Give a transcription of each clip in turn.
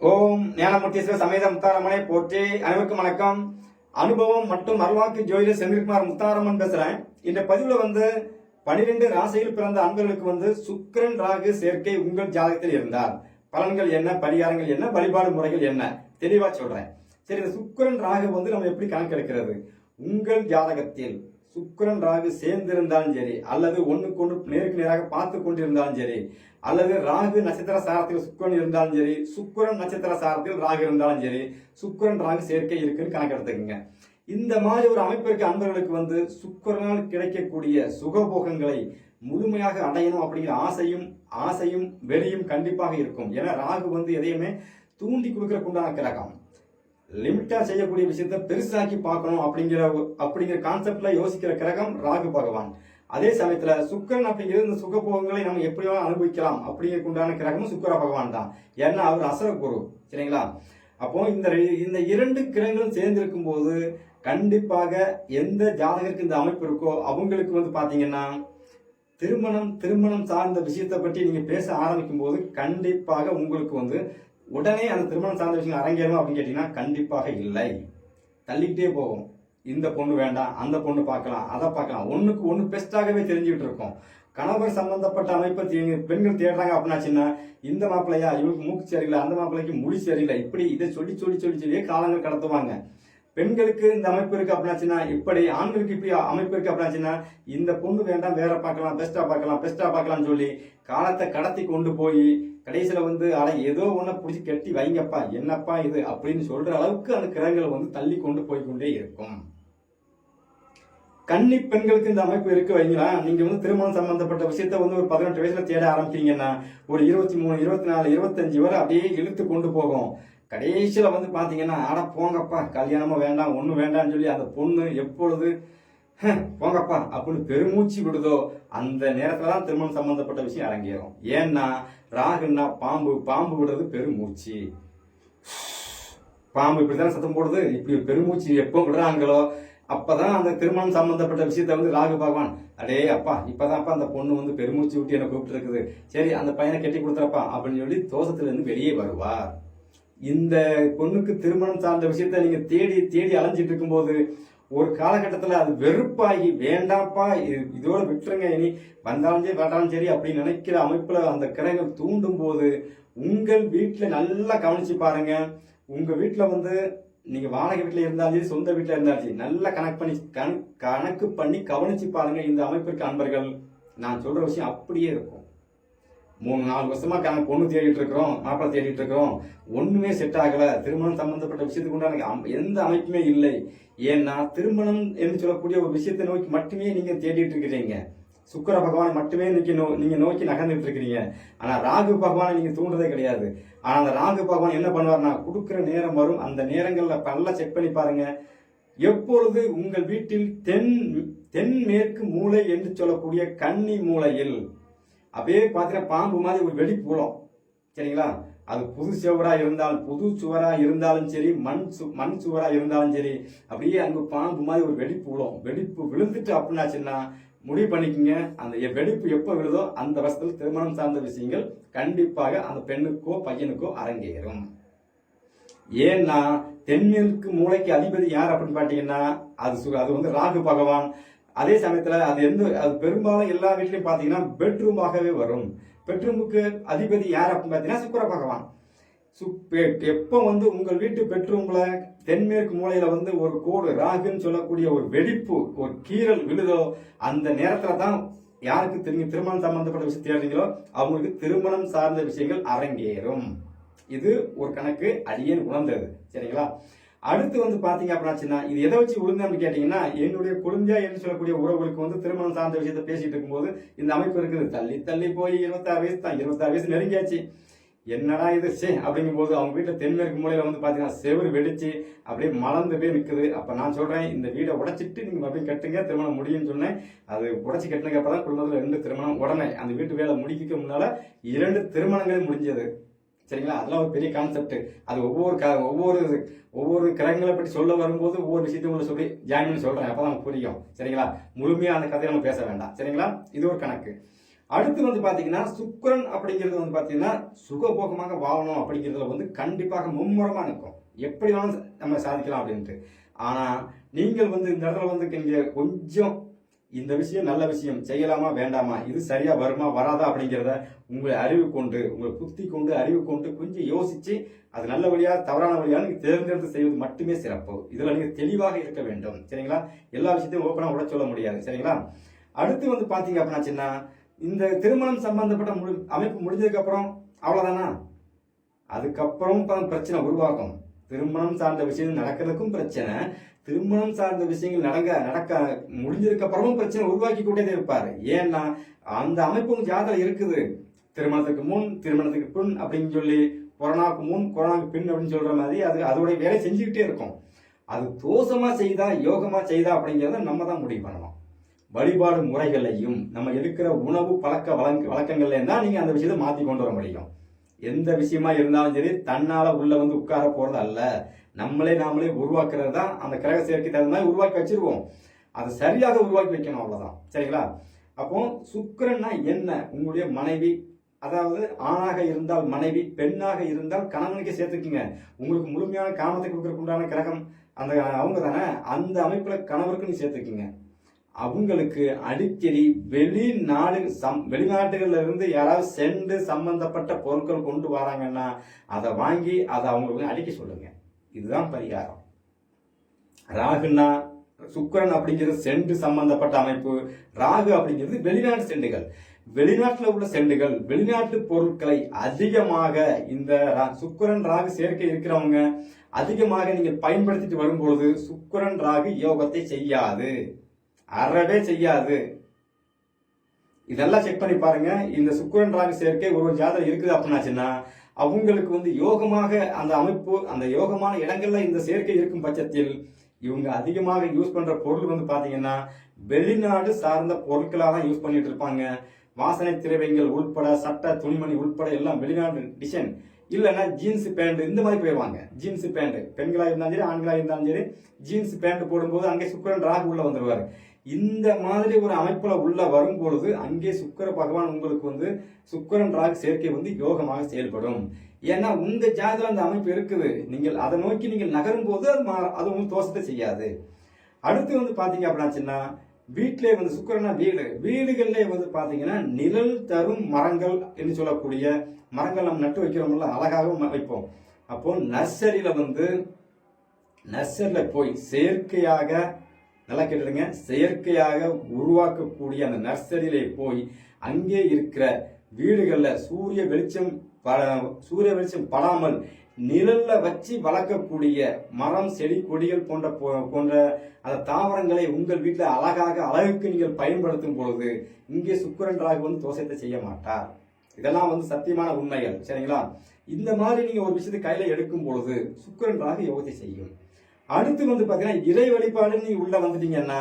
ஓம் ஞானமூர்த்தீஸ்வர சமேத முத்தாரம்மனை போற்றி அனைவருக்கும் வணக்கம். அனுபவம் மற்றும் அருள்வாக்கு ஜோதிடர் செந்தில்குமார் முத்தாரம்மன் பேசுறேன். இந்த பதிவுல வந்து பனிரெண்டு ராசியில் பிறந்த அன்பர்களுக்கு வந்து சுக்கரன் ராகு சேர்க்கை உங்கள் ஜாதகத்தில் இருந்தார் பலன்கள் என்ன பரிகாரங்கள் என்ன வழிபாடு முறைகள் என்ன? தெளிவா சொல்றேன். சரி இந்த சுக்கரன் ராகு வந்து நம்ம எப்படி கணக்கெடுக்கிறது? உங்கள் ஜாதகத்தில் சுக்கரன் ராகு சேர்ந்திருந்தாலும் சரி அல்லது ஒன்றுக்கு ஒன்று நேருக்கு நேராக பார்த்து கொண்டிருந்தாலும் சரி அல்லது ராகு நட்சத்திர சாரத்தில் சுக்கரன் இருந்தாலும் சரி சுக்கரன் நட்சத்திர சாரத்தில் ராகு இருந்தாலும் சரி சுக்கரன் ராகு சேர்க்கை இருக்குன்னு கணக்கெடுத்துக்கங்க. இந்த மாதிரி ஒரு அமைப்பிற்கு அன்பர்களுக்கு வந்து சுக்கரனால் கிடைக்கக்கூடிய சுகபோகங்களை முழுமையாக அடையணும் அப்படிங்கிற ஆசையும் ஆசையும் வெளியும் கண்டிப்பாக இருக்கும். ஏன்னா ராகு வந்து எதையுமே தூண்டி கொடுக்கறதுக்குண்டான கிரகம். லிமிட்டா செய்யக்கூடிய விஷயத்த பெருசாக்கி பார்க்கணும் அப்படிங்கிற அப்படிங்கிற கான்செப்ட்ல யோசிக்கிற கிரகம் ராகு பகவான். அதே சமயத்துல சுக்கரன் அப்படிங்கிறது இந்த சுகபோகங்களை நம்ம எப்படி வேணாலும் அனுபவிக்கலாம் அப்படிங்கிறதுக்கு உண்டான கிரகமும் சுக்கர பகவான் தான். ஏன்னா அவர் அசர குரு. சரிங்களா? அப்போ இந்த இந்த இரண்டு கிரகங்களும் சேர்ந்திருக்கும் போது கண்டிப்பாக எந்த ஜாதகருக்கு இந்த அமைப்பு இருக்கோ அவங்களுக்கு வந்து பாத்தீங்கன்னா திருமணம் திருமணம் சார்ந்த விஷயத்தை பற்றி நீங்க பேச ஆரம்பிக்கும் போது கண்டிப்பாக உங்களுக்கு வந்து உடனே அந்த திருமணம் சார்ந்த விஷயம் அரங்கேறும் அப்படின்னு கேட்டீங்கன்னா கண்டிப்பாக இல்லை. தள்ளிக்கிட்டே போகும். இந்த பொண்ணு வேண்டாம் அந்த பொண்ணு பார்க்கலாம் அதை பார்க்கலாம். ஒன்றுக்கு ஒன்று பெஸ்ட்டாகவே தெரிஞ்சுக்கிட்டு இருக்கோம். கணவர் சம்பந்தப்பட்ட அமைப்பை பெண்கள் தேடுறாங்க அப்படின்னாச்சுன்னா இந்த மாப்பிள்ளையா இவங்களுக்கு மூக்கு சரியில்லை அந்த மாப்பிள்ளைக்கு முடி சரியில்லை இப்படி இதை சொல்லி சொல்லி சொல்லி சொல்லியே காலங்கள் கடத்துவாங்க. பெண்களுக்கு இந்த அமைப்பு இருக்கு அப்படின்னாச்சுன்னா இப்படி ஆண்களுக்கு இப்படி அமைப்பு இருக்கு அப்படின்னாச்சுன்னா இந்த பொண்ணு வேண்டாம் வேற பார்க்கலாம் பெஸ்டா பார்க்கலாம் பெஸ்டா பார்க்கலாம்னு சொல்லி காலத்தை கடத்தி கொண்டு போய் கடைசியில் வந்து ஆனால் ஏதோ ஒன்றை பிடிச்சி கட்டி வைங்கப்பா என்னப்பா இது? அப்படின்னு சொல்கிற அளவுக்கு அந்த கிரகங்கள் வந்து தள்ளி கொண்டு போய் கொண்டே இருக்கும். கன்னி பெண்களுக்கு இந்த அமைப்பு இருக்கு வைங்களா? நீங்க வந்து திருமணம் சம்பந்தப்பட்ட விஷயத்த வந்து ஒரு பதினெட்டு வயசுல தேட ஆரம்பிச்சீங்கன்னா ஒரு இருபத்தி மூணு இருபத்தி நாலு இருபத்தஞ்சு வரை அப்படியே இழுத்து கொண்டு போகும். கடைசியில் வந்து பார்த்தீங்கன்னா ஆட போங்கப்பா கல்யாணமும் வேண்டாம் ஒன்றும் வேண்டாம்னு சொல்லி அந்த பொண்ணு எப்பொழுது போங்கப்பா அப்படின்னு பெருமூச்சு விடுதோ அந்த நேரத்தில் தான் திருமணம் சம்பந்தப்பட்ட விஷயம் அரங்கேறும். ஏன்னா ராகுன்னா பாம்பு பாம்பு விடுறது பெருமூச்சு. பாம்பு இப்படிதான் சத்தம் போடுது? இப்படி பெருமூச்சு எப்போ விடுறாங்களோ அப்பதான் அந்த திருமணம் சம்பந்தப்பட்ட விஷயத்த வந்து ராகு பகவான் அடே அப்பா இப்பதான்ப்பா அந்த பொண்ணு வந்து பெருமூச்சு விட்டு என்னை கூப்பிட்டு இருக்குது. சரி அந்த பையனை கட்டி கொடுத்துறப்பா அப்படின்னு சொல்லி தோசத்துல இருந்து வெளியே வருவா. இந்த பொண்ணுக்கு திருமணம் சார்ந்த விஷயத்த நீங்க தேடி தேடி அலைஞ்சிட்டு இருக்கும்போது ஒரு காலகட்டத்தில் அது வெறுப்பாகி வேண்டாப்பா இது- இதோட விட்டுருங்க இனி வந்தாலும் சரி வேண்டாலும் சரி அப்படின்னு நினைக்கிற அமைப்பில் அந்த கிரகங்கள் தூண்டும் போது உங்கள் வீட்டில் நல்லா கவனித்து பாருங்க. உங்கள் வீட்டில் வந்து நீங்கள் வாடகை வீட்டில் இருந்தாலும் சரி சொந்த வீட்டில் இருந்தாலும் சரி நல்லா கணக்கு பண்ணி கண் கணக்கு பண்ணி கவனிச்சு பாருங்கள் இந்த அமைப்பிற்கு அன்பர்கள். நான் சொல்கிற விஷயம் அப்படியே இருக்கும். மூணு நாலு வருஷமா கண பொண்ணு தேடிட்டு இருக்கிறோம் மாப்பிள்ளை தேடிட்டு இருக்கிறோம். ஒண்ணுமே செட் ஆகல. திருமணம் சம்பந்தப்பட்ட விஷயத்துக்கு உண்டான எந்த அமைப்புமே இல்லை. ஏன்னா திருமணம் என்று சொல்லக்கூடிய ஒரு விஷயத்தை நோக்கி மட்டுமே நீங்க தேடிட்டு இருக்கிறீங்க. சுக்கிர பகவானை மட்டுமே இன்னைக்கு நோ- நீங்க நோக்கி நகர்ந்துட்டு இருக்கிறீங்க. ஆனா ராகு பகவானை நீங்க தூண்டுறதே கிடையாது. ஆனா அந்த ராகு பகவான் என்ன பண்ணுவார்னா கொடுக்குற நேரம் வரும். அந்த நேரங்கள்ல நல்லா செக் பண்ணி பாருங்க. எப்பொழுது உங்கள் வீட்டில் தென் தென்மேற்கு மூலை என்று சொல்லக்கூடிய கன்னி மூலையில் அப்படியே பார்த்தீங்கன்னா பாம்பு மாதிரி ஒரு வெடிப்புலம் சரிங்களா? அது புது சுவராக இருந்தாலும் புது சுவராக இருந்தாலும் சரி மண் சு மண் சுவராக இருந்தாலும் சரி அப்படியே அங்கே பாம்பு மாதிரி ஒரு வெடிப்பு விழும் வெடிப்பு விழுந்துட்டு அப்படின்னாச்சுன்னா முடிவு பண்ணிக்கோங்க. அந்த எ- வெடிப்பு எப்போ விழுதோ அந்த வருஷத்தில் திருமணம் சார்ந்த விஷயங்கள் கண்டிப்பாக அந்த பெண்ணுக்கோ பையனுக்கோ அரங்கேறும். ஏன்னா தென்மேற்கு மூளைக்கு அதிபதி யார் அப்படின்னு பார்த்தீங்கன்னா அது சு- அது வந்து ராகு பகவான். அதே சமயத்தில் அது எந்த அது பெரும்பாலும் எல்லா வீட்லையும் பார்த்தீங்கன்னா பெட்ரூமாகவே வரும். பெட்ரூமுக்கு அதிபதி யார் அப்படின்னு பார்த்தீங்கன்னா சுக்கர பகவான். சு- எப்போ வந்து உங்கள் வீட்டு பெட்ரூம்ல தென்மேற்கு மூலையில வந்து ஒரு கோடு ராகுன்னு சொல்லக்கூடிய ஒரு வெடிப்பு ஒரு கீறல் விழுதோ அந்த நேரத்துல தான் யாருக்கு திரும்பி திருமணம் சம்பந்தப்பட்ட விஷயம் தேடுறீங்களோ அவங்களுக்கு திருமணம் சார்ந்த விஷயங்கள் அரங்கேறும். இது ஒரு கணக்கு அடியேன் உணர்ந்தது. சரிங்களா? அடுத்து வந்து பாத்தீங்க அப்படின்னாச்சுன்னா இது எதை வச்சு விழுந்தேன்னு கேட்டீங்கன்னா என்னுடைய குழந்தையா என்று சொல்லக்கூடிய உறவுகளுக்கு வந்து திருமணம் சார்ந்த விஷயத்த பேசிட்டு இருக்கும்போது இந்த அமைப்பு இருக்குது. தள்ளி தள்ளி போய் இருபத்தாறு வயசு தான் இருபத்தாறு வயசு நெருங்கியாச்சு. என்னடா இது சே அப்படிங்கும்போது அவங்க வீட்டில் தென்மேற்கு மூலையில் வந்து பார்த்தீங்கன்னா செவுரு வெடிச்சு அப்படியே மலர்ந்து போய் நிற்குது அப்போ நான் சொல்கிறேன் இந்த வீடை உடைச்சிட்டு நீங்கள் மறுபடியும் கட்டுங்க திருமணம் முடியும்னு சொன்னேன். அது உடச்சி கட்டினதுக்கு அப்புறம் தான் குடும்பத்தில் ரெண்டு திருமணம் உடனே அந்த வீட்டு வேலை முடிக்க முன்னால் இரண்டு திருமணங்கள் முடிஞ்சது. சரிங்களா? அதெல்லாம் ஒரு பெரிய கான்செப்ட் அது ஒவ்வொரு க- ஒவ்வொரு ஒவ்வொரு கிரகங்களை பற்றி சொல்ல வரும்போது ஒவ்வொரு விஷயத்தையும் உங்களுக்கு சொல்லி ஜாயின் பண்ணி அப்போ அப்பதான் நமக்கு புரியும். சரிங்களா? முழுமையாக அந்த கதையை நம்ம பேச வேண்டாம். சரிங்களா? இது ஒரு கணக்கு. அடுத்து வந்து பார்த்தீங்கன்னா சுக்கரன் அப்படிங்கிறது வந்து பார்த்தீங்கன்னா சுகபோகமாக வாழணும் அப்படிங்கிறதுல வந்து கண்டிப்பாக மும்முரமாக நிற்கும். எப்படி வேணாலும் நம்ம சாதிக்கலாம் அப்படின்ட்டு. ஆனால் நீங்கள் வந்து இந்த இடத்துல வந்து நீங்கள் கொஞ்சம் இந்த விஷயம் நல்ல விஷயம் செய்யலாமா வேண்டாமா? இது சரியா வருமா வராதா அப்படிங்கிறத உங்களை அறிவு கொண்டு உங்களை புத்தி கொண்டு அறிவு கொண்டு கொஞ்சம் யோசிச்சு அது நல்ல வழியா தவறான வழியா நீங்க தேர்ந்தெடுத்து செய்வது மட்டுமே சிறப்பு. இதுல நீங்க தெளிவாக இருக்க வேண்டும். சரிங்களா? எல்லா விஷயத்தையும் ஓப்பனா உட சொல்ல முடியாது. சரிங்களா? அடுத்து வந்து பாத்தீங்க அப்படின்னாச்சுன்னா இந்த திருமணம் சம்பந்தப்பட்ட முடி அமைப்பு முடிஞ்சதுக்கு அப்புறம் அவ்வளவுதானா? அதுக்கப்புறம் பிரச்சனை உருவாகும். திருமணம் சார்ந்த விஷயம் நடக்கிறதுக்கும் பிரச்சனை. திருமணம் சார்ந்த விஷயங்கள் நடக்க நடக்க முடிஞ்சதுக்கு அப்புறமும் பிரச்சனை உருவாக்கி கொண்டே இருப்பாரு. ஏன்னா அந்த அமைப்பும் ஜாதகம் இருக்குது. திருமணத்துக்கு முன் திருமணத்துக்கு பின் அப்படின்னு சொல்லி கொரோனாவுக்கு முன் கொரோனாவுக்கு பின் அப்படின்னு சொல்ற மாதிரி அது அதோடைய வேலை செஞ்சுக்கிட்டே இருக்கும். அது தோஷமா செய்தா யோகமா செய்தா அப்படிங்கிறத நம்ம தான் முடிவு பண்ணணும். வழிபாடு முறைகளையும் நம்ம எடுக்கிற உணவு பழக்க வழங்க வழக்கங்கள்ல தான் நீங்க அந்த விஷயத்தை மாத்தி கொண்டு வர முடியும். எந்த விஷயமா இருந்தாலும் சரி தன்னால உள்ள வந்து உட்கார போறது அல்ல. நம்மளே நாமளே உருவாக்குறது தான் அந்த கிரக சேர்க்கை தகுந்த மாதிரி உருவாக்கி வச்சிருவோம். அதை சரியாக உருவாக்கி வைக்கணும் அவ்வளோதான் சரிங்களா? அப்போ சுக்கரன்னா என்ன? உங்களுடைய மனைவி அதாவது ஆணாக இருந்தால் மனைவி பெண்ணாக இருந்தால் கணவனுக்கு சேர்த்துக்குங்க. உங்களுக்கு முழுமையான காமத்தை கொடுக்கறதுக்குண்டான கிரகம் அந்த அவங்க தானே அந்த அமைப்பில் கணவருக்கு நீ சேர்த்துக்குங்க. அவங்களுக்கு அடிக்கடி வெளிநாடு சம் வெளிநாட்டுகள்ல இருந்து யாராவது சென்று சம்பந்தப்பட்ட பொருட்கள் கொண்டு வராங்கன்னா அதை வாங்கி அதை அவங்களுக்கு அடிக்க சொல்லுங்க. இதுதான் பரிகாரம். ராகுன்னா சுக்கிரன் அப்படிங்கிறது செண்டு சம்பந்தப்பட்ட அமைப்பு. ராகு அப்படிங்கிறது வெளிநாட்டு செண்டுகள். வெளிநாட்டில் உள்ள செண்டுகள் வெளிநாட்டு பொருட்களை அதிகமாக இந்த ரா- ராகு சேர்க்கை இருக்கிறவங்க அதிகமாக நீங்கள் பயன்படுத்திட்டு வரும்பொழுது சுக்கரன் ராகு யோகத்தை செய்யாது. அறவே செய்யாது. இதெல்லாம் செக் பண்ணி பாருங்க. இந்த சுக்கரன் ராகு சேர்க்கை ஒரு ஒரு ஜாதகம் இருக்குது அப்படின்னாச்சுன்னா அவங்களுக்கு வந்து யோகமாக அந்த அமைப்பு அந்த யோகமான இடங்கள்ல இந்த சேர்க்கை இருக்கும் பட்சத்தில் இவங்க அதிகமாக யூஸ் பண்ற பொருள் வந்து பாத்தீங்கன்னா வெளிநாடு சார்ந்த பொருட்களாக தான் யூஸ் பண்ணிட்டு இருப்பாங்க. வாசனை திரவியங்கள் உள்பட சட்டை துணிமணி உள்பட எல்லாம் வெளிநாடு டிசைன் இல்லைன்னா ஜீன்ஸ் பேண்ட் இந்த மாதிரி போயிடுவாங்க. ஜீன்ஸ் பேண்ட் பெண்களாக இருந்தாலும் சரி ஆண்களாக இருந்தாலும் சரி ஜீன்ஸ் பேண்ட் போடும்போது அங்கே சுக்கரன் ராகு உள்ள வந்துருவாரு. இந்த மாதிரி ஒரு அமைப்புல உள்ள வரும் பொழுது அங்கே சுக்கர பகவான் உங்களுக்கு வந்து சுக்கரன் ராகு சேர்க்கை வந்து யோகமாக செயல்படும். ஏன்னா உங்க ஜாதகம் அந்த அமைப்பு இருக்குது. நீங்கள் அதை நோக்கி நீங்கள் நகரும் போது அது மா- அது உங்களுக்கு தோஷத்தை செய்யாது. அடுத்து வந்து பாத்தீங்க அப்படின்னாச்சுன்னா வீட்டிலே வந்து சுக்கரனா வீடு. வீடுகள்லே வந்து பாத்தீங்கன்னா நிழல் தரும் மரங்கள் என்று சொல்லக்கூடிய மரங்கள் நம்ம நட்டு வைக்கிறோம்ல அழகாகவும் வைப்போம். அப்போ நர்சரியில வந்து நர்சரியில போய் செயற்கையாக நல்லா கேட்டுருங்க செயற்கையாக உருவாக்கக்கூடிய அந்த நர்சரியிலே போய் அங்கே இருக்கிற வீடுகளில் சூரிய வெளிச்சம் ப- சூரிய வெளிச்சம் படாமல் நிழல்ல வச்சு வளர்க்கக்கூடிய மரம் செடி கொடிகள் போன்ற போன்ற அந்த தாவரங்களை உங்கள் வீட்டில் அழகாக அழகுக்கு நீங்கள் பயன்படுத்தும் பொழுது இங்கே சுக்கிரன் ராகு வந்து தோஷத்தை செய்ய மாட்டார். இதெல்லாம் வந்து சத்தியமான உண்மைகள். சரிங்களா? இந்த மாதிரி நீங்கள் ஒரு விஷயத்தை கையில் எடுக்கும் பொழுது சுக்கிரன் ராகு யோகத்தை செய்யும். அடுத்து வந்து பார்த்தீங்கன்னா இறை வழிபாடு நீங்க உள்ள வந்துட்டீங்கன்னா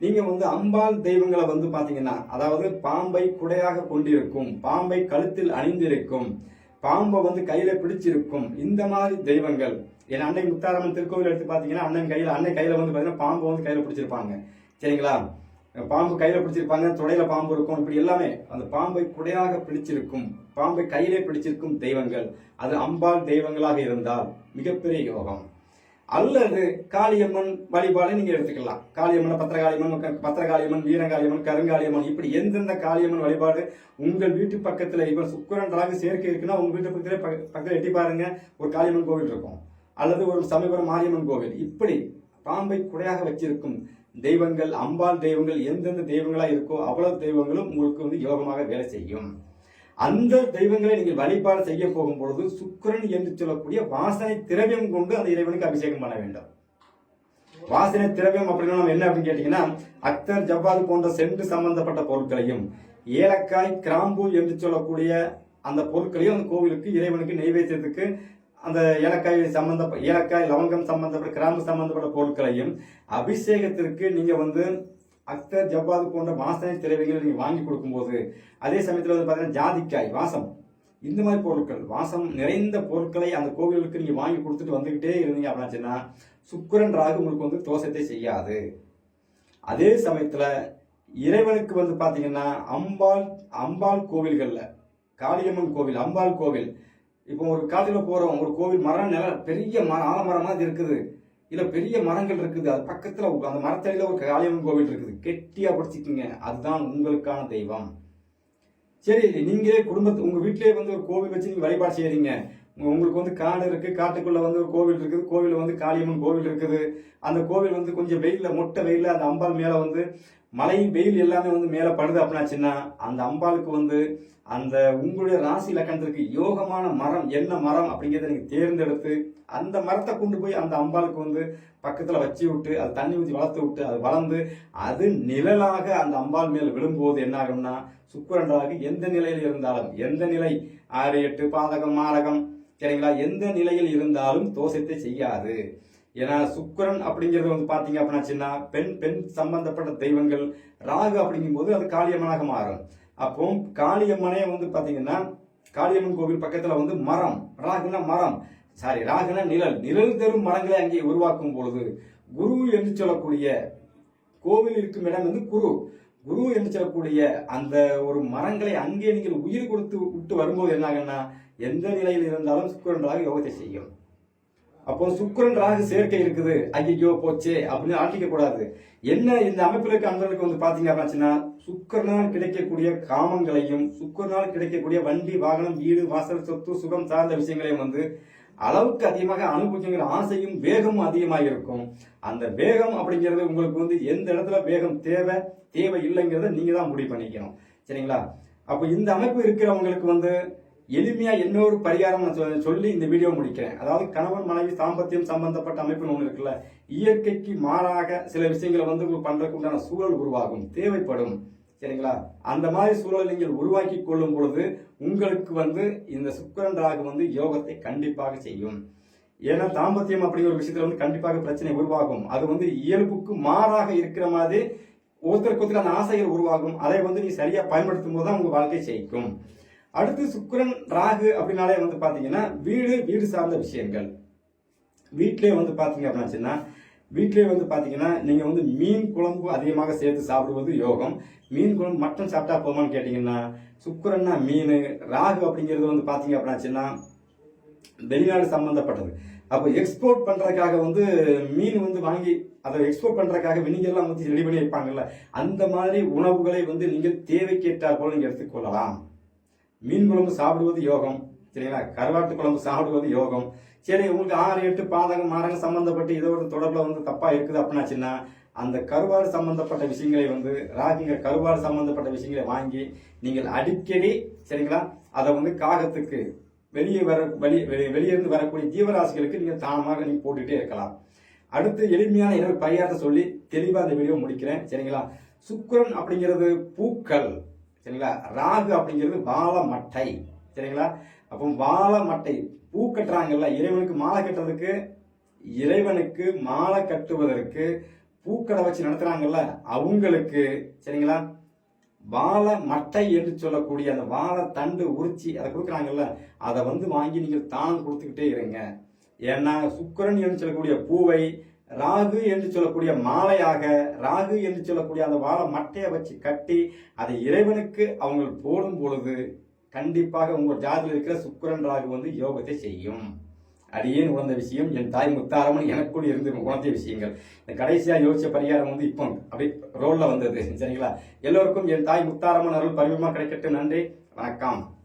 நீங்க வந்து அம்பாள் தெய்வங்களை வந்து பாத்தீங்கன்னா அதாவது பாம்பை குடையாக கொண்டிருக்கும் பாம்பை கழுத்தில் அணிந்திருக்கும் பாம்பை வந்து கையில பிடிச்சிருக்கும் இந்த மாதிரி தெய்வங்கள். என் அன்னை முத்தாரம்மன் திருக்கோவில் எடுத்து பாத்தீங்கன்னா அண்ணன் கையில அன்னை கையில வந்து பாத்தீங்கன்னா பாம்பை வந்து கையில பிடிச்சிருப்பாங்க. சரிங்களா? பாம்பு கையில பிடிச்சிருப்பாங்க தொடையில பாம்பு இருக்கும் இப்படி எல்லாமே அந்த பாம்பை குடையாக பிடிச்சிருக்கும் பாம்பை கையிலே பிடிச்சிருக்கும் தெய்வங்கள். அது அம்பாள் தெய்வங்களாக இருந்தால் மிகப்பெரிய யோகம். அல்லது காளியம்மன் வழிபாடு நீங்க எடுத்துக்கலாம். காளியம்மன் பத்திரகாளியம்மன் பத்திரகாளியம்மன் வீரகாளியம்மன் கருங்காளியம்மன் இப்படி எந்தெந்த காளியம்மன் வழிபாடு உங்கள் வீட்டு பக்கத்துல இப்ப சுக்கிரன் ராகு சேர்க்கை இருக்குன்னா உங்க வீட்டு பக்கத்துல பக்கத்தில் பக்கத்துல எட்டி பாருங்க. ஒரு காளியம்மன் கோவில் இருக்கும். அல்லது ஒரு சமயபுரம் மாரியம்மன் கோவில். இப்படி பாம்பை குடையாக வச்சிருக்கும் தெய்வங்கள் அம்பாள் தெய்வங்கள் எந்தெந்த தெய்வங்களா இருக்கோ அவ்வளவு தெய்வங்களும் உங்களுக்கு வந்து யோகமாக வேலை செய்யும். அந்த தெய்வங்களை நீங்கள் வழிபாடு செய்ய போகும் பொழுது சுக்கரன் என்று சொல்லக்கூடிய வாசனை திரவியம் கொண்டு அந்த இறைவனுக்கு அபிஷேகம் பண்ண வேண்டும். வாசனை திரவியம் அப்படின்னா நம்ம என்ன அப்படின்னு கேட்டீங்கன்னா அக்தர் ஜவ்வாது போன்ற சென்று சம்பந்தப்பட்ட பொருட்களையும் ஏலக்காய் கிராம்பு என்று சொல்லக்கூடிய அந்த பொருட்களையும் அந்த கோவிலுக்கு இறைவனுக்கு நெய்வேத்தியத்துக்கு அந்த ஏலக்காய் சம்பந்த ஏலக்காய் லவங்கம் சம்பந்தப்பட்ட கிராம்பு சம்பந்தப்பட்ட பொருட்களையும் அபிஷேகத்திற்கு நீங்க வந்து அக்தர் ஜவ்வாது போன்ற வாசனை திரவியங்களை நீங்கள் வாங்கி கொடுக்கும்போது அதே சமயத்தில் வந்து பார்த்தீங்கன்னா ஜாதிக்காய் வாசம். இந்த மாதிரி பொருட்கள் வாசம் நிறைந்த பொருட்களை அந்த கோவிலுக்கு நீங்கள் வாங்கி கொடுத்துட்டு வந்துக்கிட்டே இருந்தீங்க அப்படின்னாச்சுன்னா சுக்கிரன் ராகு உங்களுக்கு வந்து தோஷத்தை செய்யாது. அதே சமயத்தில் இறைவனுக்கு வந்து பார்த்தீங்கன்னா அம்பாள் அம்பாள் கோவில்களில் காளியம்மன் கோவில் அம்பாள் கோவில். இப்போ ஒரு காட்டில் போகிறோம் ஒரு கோவில் மரம் நில பெரிய மரம் ஆலமரமாக இருக்குது. இல்ல பெரிய மரங்கள் இருக்குது. அது பக்கத்துல அந்த மரத்தடியில ஒரு காளியம்மன் கோவில் இருக்குது. கெட்டியா பிடிச்சிக்கிங்க அதுதான் உங்களுக்கான தெய்வம். சரி நீங்களே குடும்பத்து உங்க வீட்டிலேயே வந்து ஒரு கோவில் வச்சு நீங்க வழிபாடு செய்யறீங்க. உங்களுக்கு வந்து காடு இருக்கு காட்டுக்குள்ள வந்து ஒரு கோவில் இருக்குது. கோவில் வந்து காளியம்மன் கோவில் இருக்குது. அந்த கோவில் வந்து கொஞ்சம் வெயில்ல மொட்டை வெயிலில் அந்த அம்பாள் மேல வந்து மழை வெயில் எல்லாமே வந்து மேலே படுது அப்படின்னாச்சுன்னா அந்த அம்பாளுக்கு வந்து அந்த உங்களுடைய ராசி லக்கணத்திற்கு யோகமான மரம் என்ன மரம் அப்படிங்கிறத நீங்கள் தேர்ந்தெடுத்து அந்த மரத்தை கொண்டு போய் அந்த அம்பாளுக்கு வந்து பக்கத்தில் வச்சு விட்டு அது தண்ணி ஊற்றி வளர்த்து விட்டு அது வளர்ந்து அது நிழலாக அந்த அம்பாள் மேல் விழும்போது என்ன ஆகும்னா சுக்கரன்றாக எந்த நிலையில் இருந்தாலும் எந்த நிலை? ஆறு எட்டு பாதகம் மாரகம் சரிங்களா? எந்த நிலையில் இருந்தாலும் தோஷத்தை செய்யாது. ஏன்னா சுக்கிரன் அப்படிங்கிறது வந்து பாத்தீங்க அப்படின்னாச்சுன்னா பெண் பெண் சம்பந்தப்பட்ட தெய்வங்கள் ராகு அப்படிங்கும்போது அது காளியம்மனாக மாறும். அப்போ காளியம்மனே வந்து பார்த்தீங்கன்னா காளியம்மன் கோவில் பக்கத்தில் வந்து மரம் ராகுனா மரம். சாரி ராகுனா நிழல். நிழல் தரும் மரங்களை அங்கே உருவாக்கும் பொழுது குரு என்று சொல்லக்கூடிய கோவில் இருக்கும் இடம் வந்து குரு. குரு என்று சொல்லக்கூடிய அந்த ஒரு மரங்களை அங்கே நீங்கள் உயிர் கொடுத்து விட்டு வரும்போது என்ன எந்த நிலையில் இருந்தாலும் சுக்கிரன் ராகு யோகத்தை செய்யும். அப்போ சுக்கிரன் ராகு சேர்க்கை இருக்குது. ஐயோ போச்சே அப்படின்னு ஆட்டிக்க கூடாது. என்ன இந்த அமைப்பில் இருக்க அன்பர்களுக்கு வந்து பாத்தீங்க அப்படின்னா சுக்கிரனால் கிடைக்கக்கூடிய காமங்களையும் சுக்கரனால் கிடைக்கக்கூடிய வண்டி வாகனம் வீடு வாசல் சொத்து சுகம் சார்ந்த விஷயங்களையும் வந்து அளவுக்கு அதிகமாக அனுபவிக்கிற ஆசையும் வேகமும் அதிகமாக இருக்கும். அந்த வேகம் அப்படிங்கிறது உங்களுக்கு வந்து எந்த இடத்துல வேகம் தேவை தேவை இல்லைங்கிறத நீங்க தான் முடிவு பண்ணிக்கணும். சரிங்களா? அப்போ இந்த அமைப்பு இருக்கிறவங்களுக்கு வந்து எளிமையா இன்னொரு பரிகாரம் நான் சொல்லி இந்த வீடியோ முடிக்கிறேன். அதாவது கணவன் மனைவி தாம்பத்தியம் சம்பந்தப்பட்ட அமைப்புன்னு ஒன்று இருக்குல்ல இயற்கைக்கு மாறாக சில விஷயங்களை வந்து பண்ணுறதுக்கு பண்றதுக்கு உண்டான சூழல் உருவாகும் தேவைப்படும். சரிங்களா? அந்த மாதிரி சூழலை நீங்கள் உருவாக்கி கொள்ளும் பொழுது உங்களுக்கு வந்து இந்த சுக்கரன் ராகு வந்து யோகத்தை கண்டிப்பாக செய்யும். ஏன்னா தாம்பத்தியம் அப்படிங்கிற ஒரு விஷயத்துல வந்து கண்டிப்பாக பிரச்சனை உருவாகும். அது வந்து இயல்புக்கு மாறாக இருக்கிற மாதிரி ஒருத்தருக்கு ஒருத்தர் அந்த ஆசைகள் உருவாகும். அதை வந்து நீ சரியா பயன்படுத்தும் போது தான் உங்க வாழ்க்கை ஜெயிக்கும். அடுத்து சுக்கரன் ராகு அப்படின்னாலே வந்து பார்த்தீங்கன்னா வீடு வீடு சார்ந்த விஷயங்கள். வீட்டிலே வந்து பார்த்தீங்க அப்படின்னாச்சுன்னா வீட்டிலே வந்து பார்த்தீங்கன்னா நீங்கள் வந்து மீன் குழம்பு அதிகமாக சேர்த்து சாப்பிடுவது யோகம். மீன் குழம்பு மட்டன் சாப்பிட்டா போமான்னு கேட்டிங்கன்னா சுக்கரன்னா மீன் ராகு அப்படிங்கிறது வந்து பார்த்தீங்க அப்படின்னாச்சுன்னா வெளிநாடு சம்மந்தப்பட்டது அப்போ எக்ஸ்போர்ட் பண்ணுறதுக்காக வந்து மீன் வந்து வாங்கி அதை எக்ஸ்போர்ட் பண்ணுறதுக்காக வினிங்கெல்லாம் வந்து ரெடி பண்ணி வைப்பாங்கல்ல அந்த மாதிரி உணவுகளை வந்து நீங்கள் தேவைக்கேற்றால் போல நீங்கள் எடுத்துக்கொள்ளலாம். மீன் குழம்பு சாப்பிடுவது யோகம். சரிங்களா? கருவாட்டு குழம்பு சாப்பிடுவது யோகம். சரி உங்களுக்கு ஆறு எட்டு பாதகம் மாரகம் சம்மந்தப்பட்டு இதோட தொடர்பில் வந்து தப்பாக இருக்குது அப்படின்னாச்சுன்னா அந்த கருவாடு சம்பந்தப்பட்ட விஷயங்களை வந்து ராகிங்க கருவாடு சம்பந்தப்பட்ட விஷயங்களை வாங்கி நீங்கள் அடிக்கடி சரிங்களா அதை வந்து காகத்துக்கு வெளியே வர வெளி வெளி- வெளியிருந்து வரக்கூடிய ஜீவராசிகளுக்கு நீங்கள் தானமாக நீங்கள் போட்டுட்டே இருக்கலாம். அடுத்து எளிமையான இன்னொரு பரிகாரத்தை சொல்லி தெளிவாக அந்த வீடியோ முடிக்கிறேன். சரிங்களா? சுக்கரன் அப்படிங்கிறது பூக்கள். சரிங்களா? ராகு அப்படிங்கிறது வாழமட்டை. சரிங்களா? அப்போ வாழமட்டை. பூ கட்டுறாங்கல்ல இறைவனுக்கு மாலை கட்டுறதுக்கு இறைவனுக்கு மாலை கட்டுவதற்கு பூக்கடை வச்சு நடத்துகிறாங்கல்ல அவங்களுக்கு சரிங்களா? வாழை மட்டை என்று சொல்லக்கூடிய அந்த வாழை தண்டு உரிச்சி அதை கொடுக்குறாங்கல்ல அதை வந்து வாங்கி நீங்கள் தானம் கொடுத்துக்கிட்டே இருங்க. ஏன்னா சுக்கரன் என்று சொல்லக்கூடிய பூவை ராகு என்று சொல்லக்கூடிய மாலையாக ராகு என்று சொல்லக்கூடிய அந்த வாழை மட்டையை வச்சு கட்டி அதை இறைவனுக்கு அவங்க போடும் பொழுது கண்டிப்பாக உங்கள் ஜாதியில் இருக்கிற சுக்கரன் ராகு வந்து யோகத்தை செய்யும். அடியேன் உணர்ந்த விஷயம் என் தாய் முத்தாரம்மன் எனக்குள் இருந்து உணர்த்திய விஷயங்கள். இந்த கடைசியாக யோசிச்ச பரிகாரம் வந்து இப்போ அப்படியே ரோலில் வந்தது. சரிங்களா? எல்லோருக்கும் என் தாய் முத்தாரம்மன் அருள் பரிவமா கிடைக்கட்டும். நன்றி. வணக்கம்.